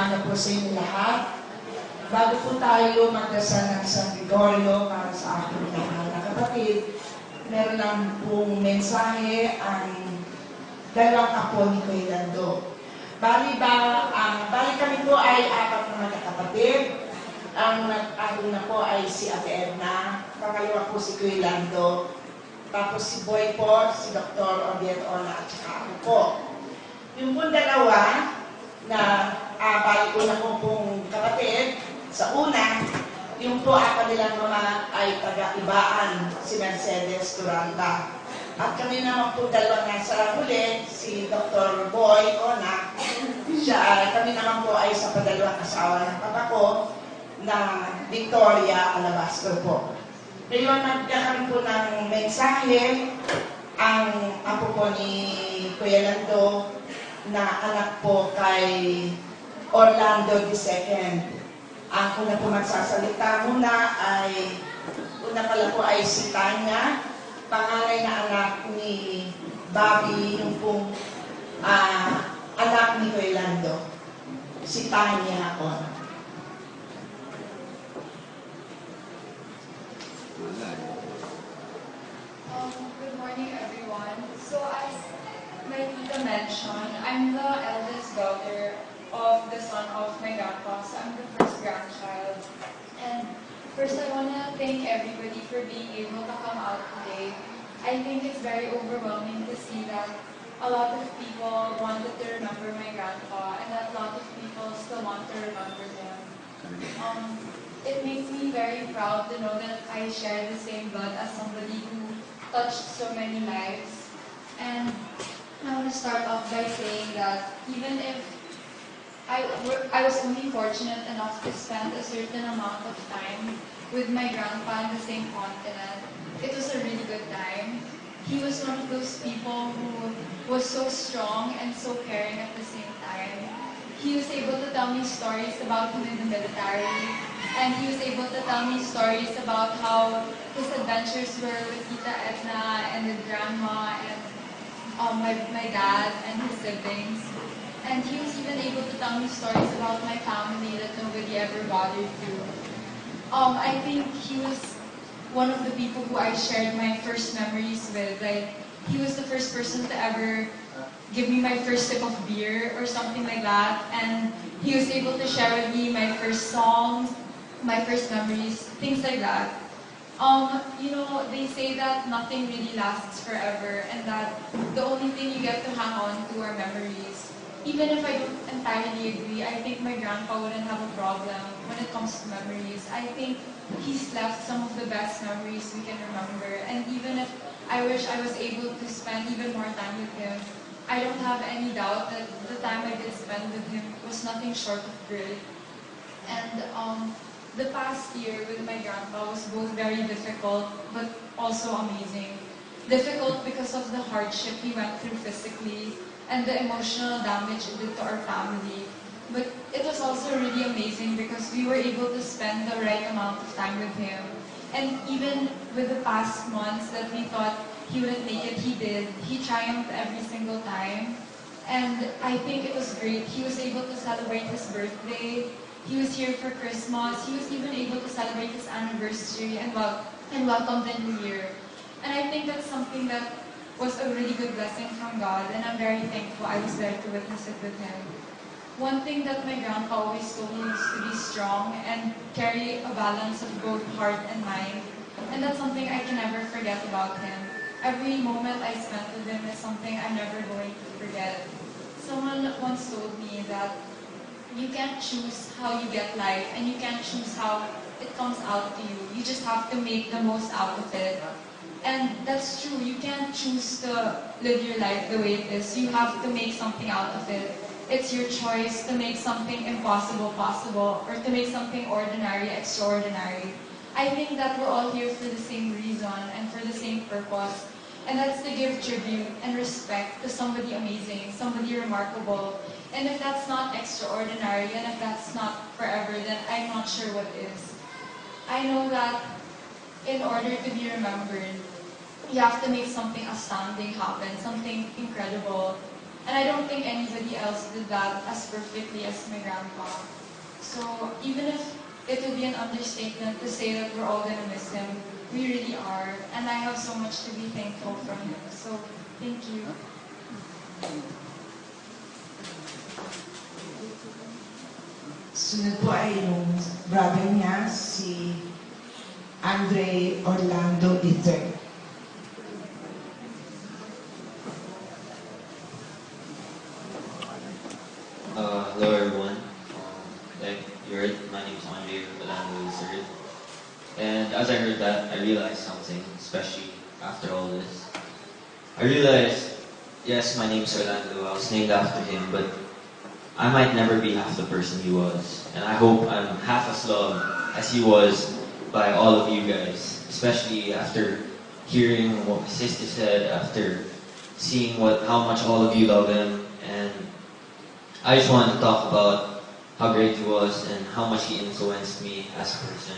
umaga po sa inyo lahat. Bago po tayo magdasal ng San Gregorio para sa aking mahal na kapatid, meron lang pong mensahe ang dalawang apo ni Kuya Lando. Bali ba, ang bali kami po ay apat na magkakapatid. Ang nag-ato na po ay si Ate Edna, pangalawa po si Kuya Lando, tapos si Boy po, si Dr. Obiet Ona at saka ako po. Yung po dalawa na bali ko na po pong kapatid, sa una, yung po apa nilang mama ay taga-ibaan, si Mercedes Duranda. At kami naman po dalawa nga sa huli, si Dr. Boy Ona, siya ay, kami naman po ay sa padalawang asawa ng papa ko na Victoria Alabastro po. Ngayon, nagkakaroon po ng mensahe ang apo po ni Kuya Lando na anak po kay Orlando II. Ang una po magsasalita muna ay, una pala po ay si Tanya, panganay na anak ni Bobby, yung pong ah, anak ni Kuya Lando. Si Tanya ako. Um, good morning, everyone. So, as my tita mentioned, I'm the eldest daughter of the son of my grandpa, so I'm the first grandchild. And first, I want to thank everybody for being able to come out today. I think it's very overwhelming to see that a lot of people wanted to remember my grandpa, and that a lot of people still want to remember him. Um, it makes me very proud to know that I share the same blood as somebody who touched so many lives. And I want to start off by saying that even if I, I was only fortunate enough to spend a certain amount of time with my grandpa in the same continent, it was a really good time. He was one of those people who was so strong and so caring at the same time. He was able to tell me stories about him in the military, and he was able to tell me stories about how his adventures were with Tita Edna and with Grandma and um, my, my dad and his siblings. And he was even able to tell me stories about my family that nobody ever bothered to. Um, I think he was one of the people who I shared my first memories with. Like, he was the first person to ever give me my first sip of beer or something like that. And he was able to share with me my first songs, my first memories, things like that. Um, you know, they say that nothing really lasts forever and that the only thing you get to hang on to are memories. Even if I don't entirely agree, I think my grandpa wouldn't have a problem when it comes to memories. I think he's left some of the best memories we can remember. And even if I wish I was able to spend even more time with him, I don't have any doubt that the time I did spend with him was nothing short of great. And um, the past year with my grandpa was both very difficult but also amazing. Difficult because of the hardship he went through physically and the emotional damage it did to our family. But it was also really amazing because we were able to spend the right amount of time with him. And even with the past months that we thought he wouldn't make it, he did. He triumphed every single time. And I think it was great. He was able to celebrate his birthday. He was here for Christmas. He was even able to celebrate his anniversary and, wel- and welcome the new year. And I think that's something that was a really good blessing from God, and I'm very thankful I was there to witness it with him. One thing that my grandpa always told me is to be strong and carry a balance of both heart and mind. And that's something I can never forget about him. Every moment I spent with him is something I'm never going to forget. Someone once told me that you can't choose how you get life and you can't choose how it comes out to you. You just have to make the most out of it. And that's true. You can't choose to live your life the way it is. You have to make something out of it. It's your choice to make something impossible possible or to make something ordinary extraordinary. I think that we're all here for the same reason and for the same purpose. And that's to give tribute and respect to somebody amazing, somebody remarkable. And if that's not extraordinary and if that's not forever, then I'm not sure what is. I know that in order to be remembered, you have to make something astounding happen, something incredible. And I don't think anybody else did that as perfectly as my grandpa. So even if it would be an understatement to say that we're all gonna miss him, we really are. And I have so much to be thankful from him. So thank you. Sunod po ay yung brother niya, si Andre Orlando III. Uh, hello everyone. Um, like you heard, my name is Andre Orlando III. And as I heard that, I realized something, especially after I realized, yes, my name's Orlando. I was named after him, but I might never be half the person he was. And I hope I'm half as loved as he was by all of you guys, especially after hearing what my sister said, after seeing what how much all of you love him, and I just wanted to talk about how great he was and how much he influenced me as a person.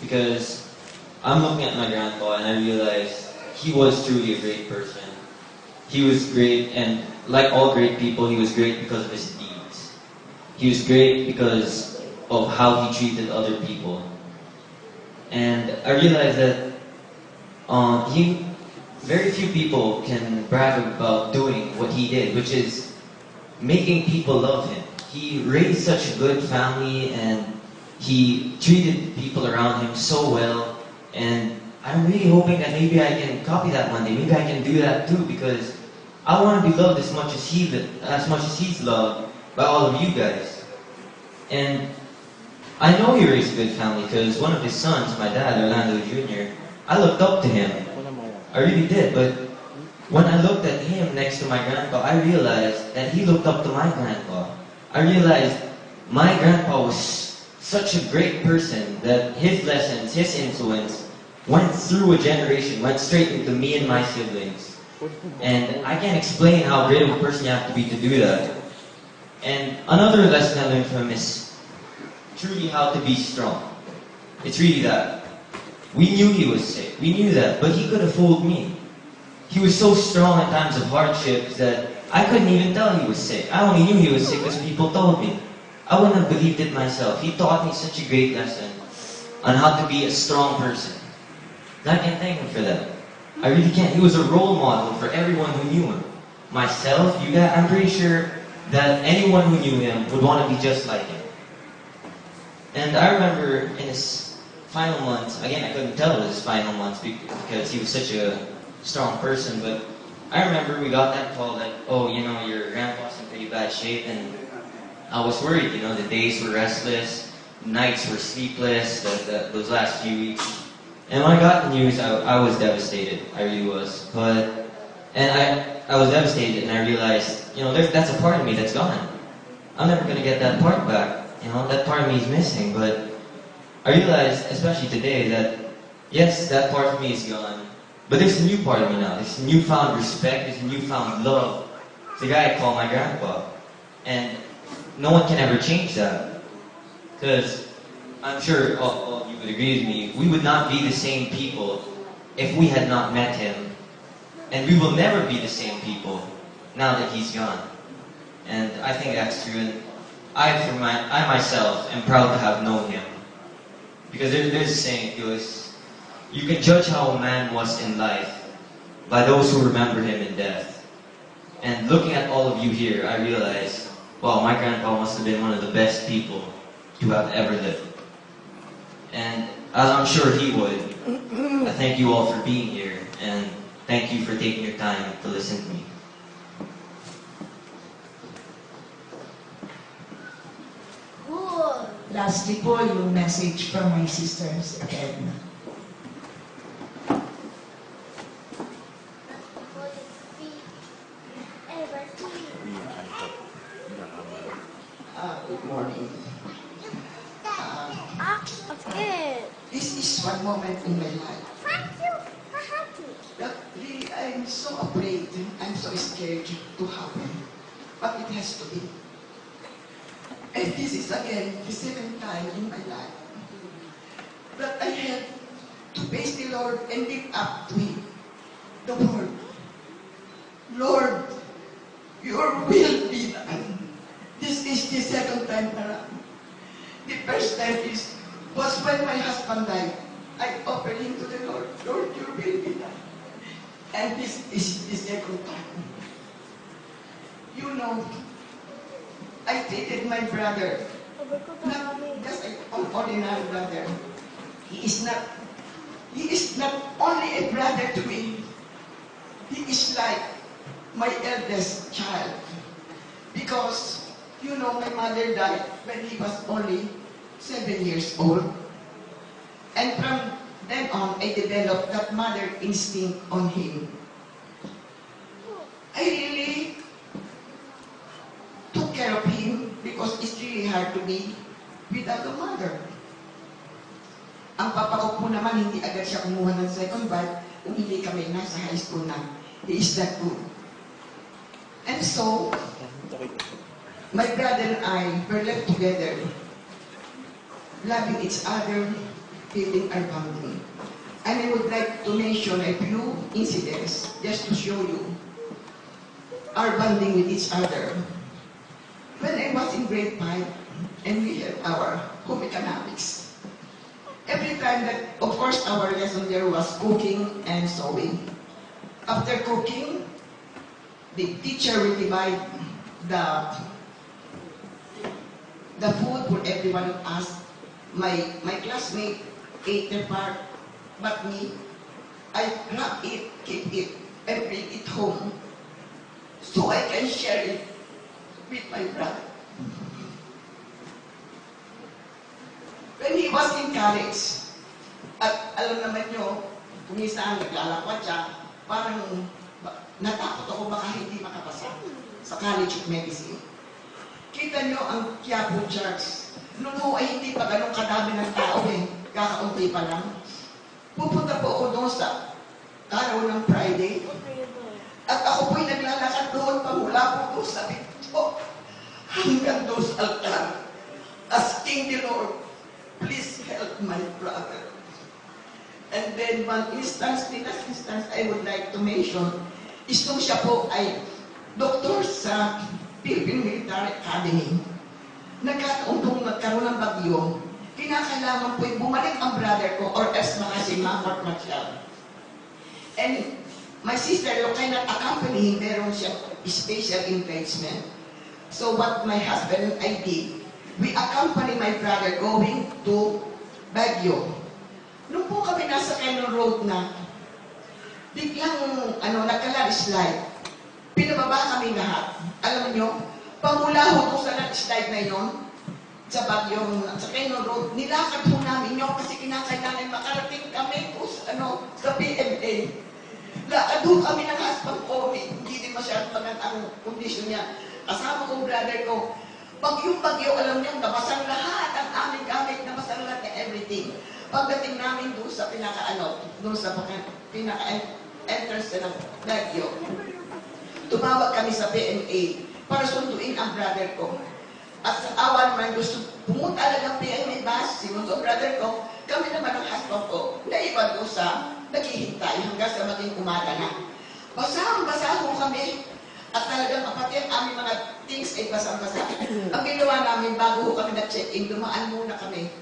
Because I'm looking at my grandpa and I realized he was truly a great person. He was great, and like all great people, he was great because of his deeds. He was great because of how he treated other people. And I realized that uh, he, very few people can brag about doing what he did, which is making people love him. He raised such a good family and he treated people around him so well. And I'm really hoping that maybe I can copy that one day. Maybe I can do that too because I want to be loved as much as he as much as he's loved by all of you guys. And I know he raised a good family because one of his sons, my dad, Orlando Jr., I looked up to him. I really did, but when I looked at him next to my grandpa, I realized that he looked up to my grandpa. I realized my grandpa was such a great person that his lessons, his influence, went through a generation, went straight into me and my siblings. And I can't explain how great of a person you have to be to do that. And another lesson I learned from is truly how to be strong. It's really that. We knew he was sick. We knew that, but he could have fooled me. He was so strong in times of hardships that I couldn't even tell he was sick. I only knew he was sick because people told me. I wouldn't have believed it myself. He taught me such a great lesson on how to be a strong person. And I can't thank him for that. I really can't. He was a role model for everyone who knew him. Myself, you guys, I'm pretty sure that anyone who knew him would want to be just like him. And I remember in his final months, again, I couldn't tell it was his final months because he was such a strong person, but I remember we got that call that, oh, you know, your grandpa's in pretty bad shape, and I was worried, you know, the days were restless, nights were sleepless, the, the, those last few weeks. And when I got the news, I, I was devastated. I really was. But, and I, I was devastated, and I realized, you know, there's, that's a part of me that's gone. I'm never going to get that part back. You know, that part of me is missing. But I realized, especially today, that yes, that part of me is gone. But there's a new part of me now. There's a newfound respect. There's a newfound love. It's the guy I call my grandpa. And no one can ever change that. Because I'm sure all, all of you would agree with me. We would not be the same people if we had not met him. And we will never be the same people now that he's gone. And I think that's true. And I, for my, I myself, am proud to have known him. Because there, there's a saying, it was, you can judge how a man was in life by those who remember him in death. And looking at all of you here, I realize, wow, my grandpa must have been one of the best people to have ever lived. And as I'm sure he would, I thank you all for being here, and thank you for taking your time to listen to me. Cool. Lastly po, yung message from my sister, si Edna. Uh, good morning. Is one moment in my life Thank you. Thank you. that really I'm so afraid, I'm so scared to happen. But it has to be. And this is again the seventh time in my life that I have to face the Lord and live up to Him. The word. Lord, Your will be done. This is the second time around. The first time is was when my husband died. I offered him to the Lord, Lord, your will be done. And this is the second time. You know, I treated my brother not just an ordinary brother. He is not, he is not only a brother to me. He is like my eldest child. Because, you know, my mother died when he was only seven years old. And from then on, I developed that mother instinct on him. I really took care of him because it's really hard to be without a mother. Ang papa ko po naman, hindi agad siya kumuha ng second kung hindi kami nasa high school na. He is that good. And so, my brother and I were left together, loving each other, feeling our bonding. And I would like to mention a few incidents just to show you our bonding with each other. When I was in grade 5 and we had our home economics, every time that, of course, our lesson there was cooking and sewing. After cooking, the teacher will divide the the food for everyone of us. My my classmate ate their part, but me, I grab it, keep it, and bring it home so I can share it with my brother. When he was in college, at alam naman nyo, kung minsan naglalakwat siya, parang natakot ako baka hindi makapasa sa College of Medicine. Kita nyo ang Quiapo Church. Noon ho ay hindi pa ganun kadami ng tao eh. Kakaunti pa lang. Pupunta po ako doon sa araw ng Friday. At ako po'y naglalakad doon pamula po doon sa pinto hanggang doon sa altar. Asking the Lord, please help my brother. And then one instance, the last instance I would like to mention is nung siya po ay doktor sa Philippine Military Academy. Nagkataon pong nagkaroon ng bagyo, kinakailangan po'y bumalik ang brother ko or else mga si Mamot Marcial. And my sister-in-law cannot accompany him. Meron siya special engagement. So what my husband and I did, we accompany my brother going to Baguio. Nung po kami nasa Cannon Road na, biglang ano, nagka-landslide. Pinababa kami lahat. Alam niyo, pamula ho po sa landslide na yon, sa Baguio, sa Cannon Road, nilakad po namin yun kasi kinakailangan makarating kami po sa, ano, sa PMA. Lakad ho kami ng husband ko, hindi din masyadong maganda ang kondisyon niya. Kasama kong brother ko, bagyong bagyo, alam niyo, nabasang lahat ang aming gamit, nabasang lahat ng everything. Pagdating namin doon sa pinaka, ano, doon sa paka- pinaka entrance na ng bagyo, tumawag kami sa PMA para sunduin ang brother ko. At sa awa naman gusto, pumunta lang ang PMA bus, sinundo ang brother ko, kami naman ang husband ko, naiwan ko sa naghihintay hanggang sa maging umaga na. Basang-basa ko kami. At talagang kapatid, aming mga things ay basang-basa. Ang ginawa namin, bago kami na-check-in, dumaan muna kami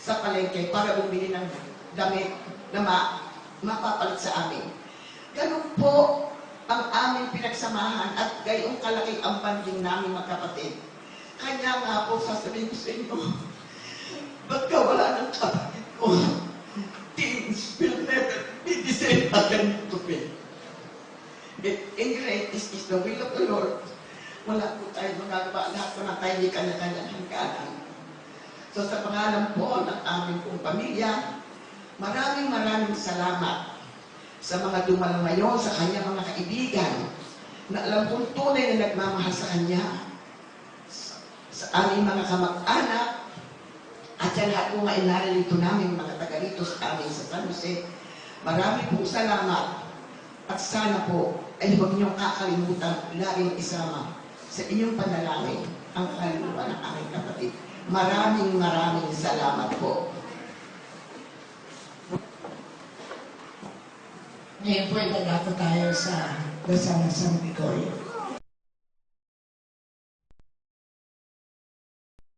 sa palengke para bumili ng damit na ma mapapalit sa amin. Ganun po ang aming pinagsamahan at gayong kalaki ang banding namin magkapatid. Kanya nga po sasabihin ko sa inyo, ba't ka wala ng kapatid ko? Things will never be the same again to me. It, in greatness is the will of the Lord. Wala po tayo magagawa. Lahat po na tayo kanya-kanyang hangganan. So sa pangalan po ng aming pong pamilya, maraming maraming salamat sa mga dumalo ngayon, sa kanyang mga kaibigan, na alam kong tunay na nagmamahal sa kanya, sa, aming mga kamag-anak, at sa lahat po nga inalalito namin mga taga rito sa amin sa San Jose. Marami pong salamat at sana po ay huwag niyong kakalimutan laging isama sa inyong panalangin ang kaluluwa ng aming kapatid. Maraming maraming salamat po. Ngayon po ay maglapo tayo sa dasal ng San Gregorio.